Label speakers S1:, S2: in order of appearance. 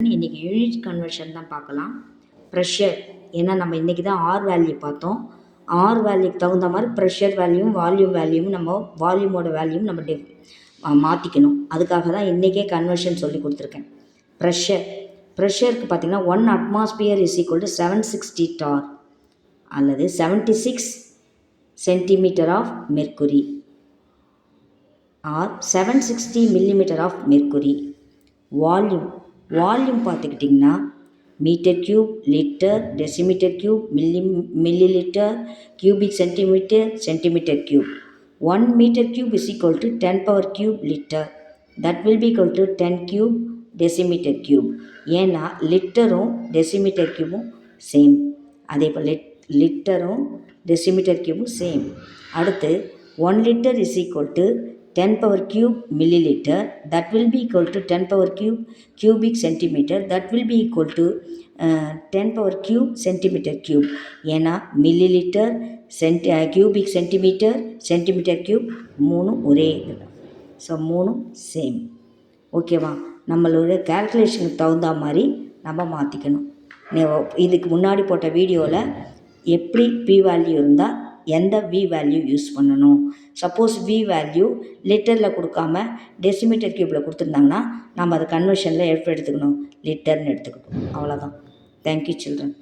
S1: இன்றைக்கி unit conversion தான் பார்க்கலாம். ப்ரெஷர் ஏன்னா நம்ம இன்றைக்கி தான் ஆர் வேல்யூ பார்த்தோம். ஆர் வேல்யூக்கு தகுந்த மாதிரி ப்ரெஷர் வேல்யூம் வால்யூம் வேல்யூம் நம்ம வால்யூமோட வேல்யூம் நம்ம டெ மாற்றிக்கணும் அதுக்காக தான் இன்றைக்கே கன்வர்ஷன் சொல்லி கொடுத்துருக்கேன். ப்ரெஷர் ப்ரெஷருக்கு பார்த்தீங்கன்னா one atmosphere is equal to seven sixty torr அல்லது seventy six centimetre of mercury or seven sixty millimetre of mercury volume volume பார்த்துக்கிட்டிங்கன்னா metre cube litre decimetre cube milli milli litre cubic centimetre centimetre cube. One metre cube is equal to ten power cube litre that will be equal to ten cube decimetre cube ஏன்னா லிட்டரும் decimetre க்யூபும் same அதே போல் lid லிட்டரும் decimetre க்யூபும் same அடுத்து one litre is equal to ten power cube milli litre that will be equal to ten power cube cubic centimetre that will be equal to ten power cube centimetre cube ஏன்னா milli litre centi cubic centimetre centimetre cube மூணும் ஒரே இது. So மூணும் same ஓகேவா நம்மளோட கேல்குலேஷனுக்கு தகுந்த மாதிரி நம்ம மாற்றிக்கணும் இதுக்கு முன்னாடி போட்ட வீடியோவில் எப்படி பி வேல்யூ இருந்தால் எந்த வி வேல்யூ யூஸ் பண்ணணும்? சப்போஸ் வி வேல்யூ லிட்டரில் கொடுக்காம டெசிமீட்டர் கியூப்பில் கொடுத்துருந்தாங்கன்னா நம்ம அதை கன்வர்ஷனில் எப்படி எடுத்துக்கணும். லிட்டர்னு எடுத்துக்கணும். அவ்வளோதான் தேங்க்யூ சில்ட்ரன்